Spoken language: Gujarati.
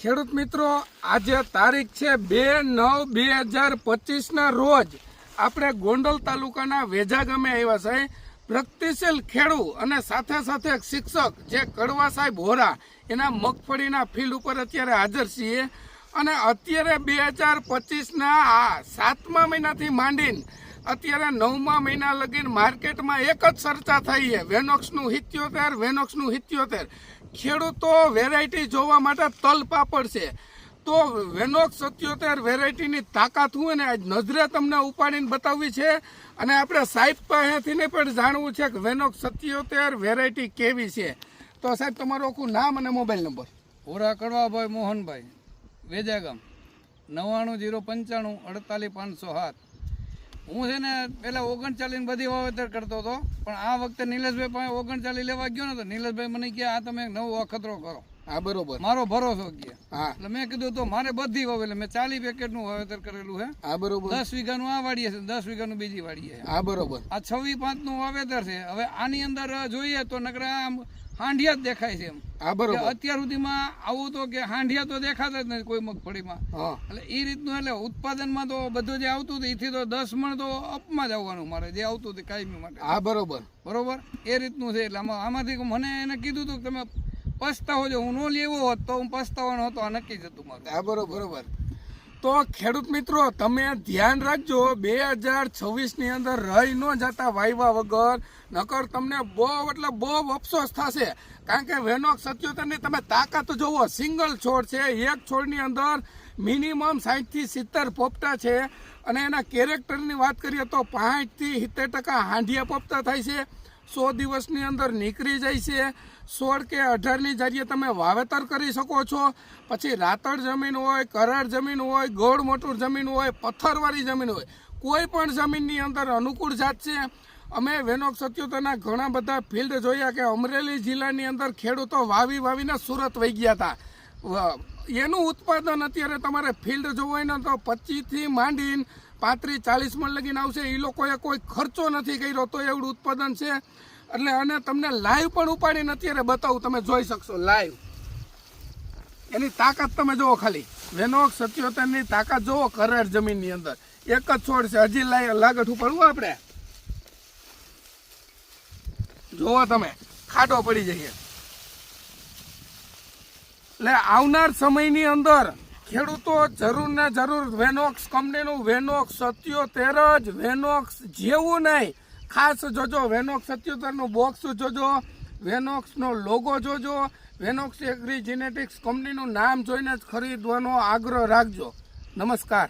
ખેડૂત મિત્રો, આજે તારીખ છે બે નવ બે હજાર પચીસના રોજ આપણે ગોંડલ તાલુકાના વેજા ગામે આવ્યા છે. પ્રગતિશીલ ખેડૂ અને સાથે સાથે શિક્ષક જે કડવા સાહેબ હોરા, એના મગફળીના ફિલ્ડ ઉપર અત્યારે હાજર છીએ. અને અત્યારે બે હજાર પચીસના આ સાતમા મહિનાથી માંડીને અત્યારે નવમા મહિના લગીન માર્કેટમાં એક જ ચર્ચા થઈ છે. વેનોક્સનું હિત્યોતેર વેનોક્સનું હિત્યોતેર ખેડૂતો વેરાયટી જોવા માટે તલ પાપડ છે. તો વેનોક્સ સત્યોતેર વેરાયટીની તાકાત હું અને આજ નજરે તમને ઉપાડીને બતાવવી છે? અને આપણે સાહેબ પાસેથીને પણ જાણવું છે કે વેનોક્સ સત્યોતેર વેરાયટી કેવી છે. તો સાહેબ, તમારું આખું નામ અને મોબાઈલ નંબર. હોરા કડવાભાઈ મોહનભાઈ, વેજાગામ, નવ્વાણું જીરો પંચાણું અડતાલીસ પાંચસો સાત. હું છે ને પેલા ઓગણચાલીસ બધી વાવેતર કરતો હતો પણ આ વખતે નિલેશભાઈ પાસે ઓગણચાલીસ લેવા ગયો ને તો નીલેશભાઈ મને કહે આ તમે નવો અખતરો કરો. હા બરોબર. મારો ભરોસો કે હા. એટલે મેં કીધું તો મારે બધી વાવે એટલે મેં ચાલીસ પેકેટનું વાવેતર કરેલું છે હા બરોબર. દસ વીઘાનું આ વાડીએ છે દસ વીઘાનું બીજી વાડીએ છે. હા બરોબર. આ છવ્વી પાંચનું વાવેતર છે. હવે આની અંદર જોઈએ તો નકરા આમ હાંડિયા જ દેખાય છે એમ. હા બરોબર. અત્યાર સુધીમાં આવું તો કે હાંડિયા તો દેખાતા જ નથી કોઈ મગફળીમાં. એટલે એ રીતનું એટલે ઉત્પાદનમાં તો બધું જે આવતું હતું એથી તો દસ મણ તો અપમાં જ આવવાનું મારે જે આવતું હતું કાયમી માટે. હા બરોબર. બરોબર? એ રીતનું છે એટલે આમાં આમાંથી મને એને કીધું હતું કે તમે પસ્તાવો જો હું ન લેવો હોત તો હું પસ્તાવાનો હતો આ નક્કી જ હતું મારે. હા બરોબર બરોબર. તો ખેડૂત મિત્રો, તમે ધ્યાન રાખજો, બે હજાર છવ્વીસની અંદર રહી ન જતા વાયવા વગર. નકર તમને બહુ, એટલે બહુ અફસોસ થશે. કારણ કે વેનોક સત્યોતેરની તમે તાકાત જોવો સિંગલ છોડ છે, એક છોડની અંદર મિનિમમ સાઠથી સિત્તેર પોપટા છે. અને એના કેરેક્ટરની વાત કરીએ તો પાંચથી સિત્તેર ટકા હાંડિયા પોપટા થાય છે. સો દિવસની અંદર નીકળી જાય છે. સોળ કે અઢારની જરીએ તમે વાવેતર કરી શકો છો. પછી રાતળ જમીન હોય કરાર જમીન હોય, ગોળ મોટું જમીન હોય, પથ્થરવાળી જમીન હોય, કોઈ પણ જમીનની અંદર અનુકૂળ જાત છે. અમે વેનોક સત્યોતરના ઘણા બધા ફિલ્ડ જોયા કે અમરેલી જિલ્લાની અંદર ખેડૂતો વાવી વાવીને સુરત વહી ગયા હતા. એનું ઉત્પાદન અત્યારે તમારે ફિલ્ડ જોવું હોય ને તો પચીસથી માંડીને પાંત્રીસ, ચાલીસ મણ લગીને આવશે. એ લોકોએ કોઈ ખર્ચો નથી કર્યો, તો એવું ઉત્પાદન છે. એટલે અને તમને લાઈવ પણ ઉપાડીને અત્યારે બતાવું, તમે જોઈ શકશો લાઈવ. એની તાકાત તમે જુઓ ખાલી. વેનોક સત્યોતેરની તાકાત જુઓ કરાર જમીનની અંદર. એક જ છોડ છે, હજી લાગત ઉપાડવું આપણે? જુઓ તમે, ખાડો પડી જઈએ. એટલે આવનાર સમયની અંદર ખેડૂતો જરૂર ને જરૂર વેનોક્સ કંપનીનું વેનોક્સ સત્યોતેર જ વેનોક્સ જેવું નહીં. ખાસ જોજો વેનોક્સ સત્યોતેરનું બોક્સ જોજો વેનોક્સનો લોગો જોજો વેનોક્સ એગ્રી જીનેટિક્સ કંપનીનું નામ જોઈને જ ખરીદવાનો આગ્રહ રાખજો. નમસ્કાર.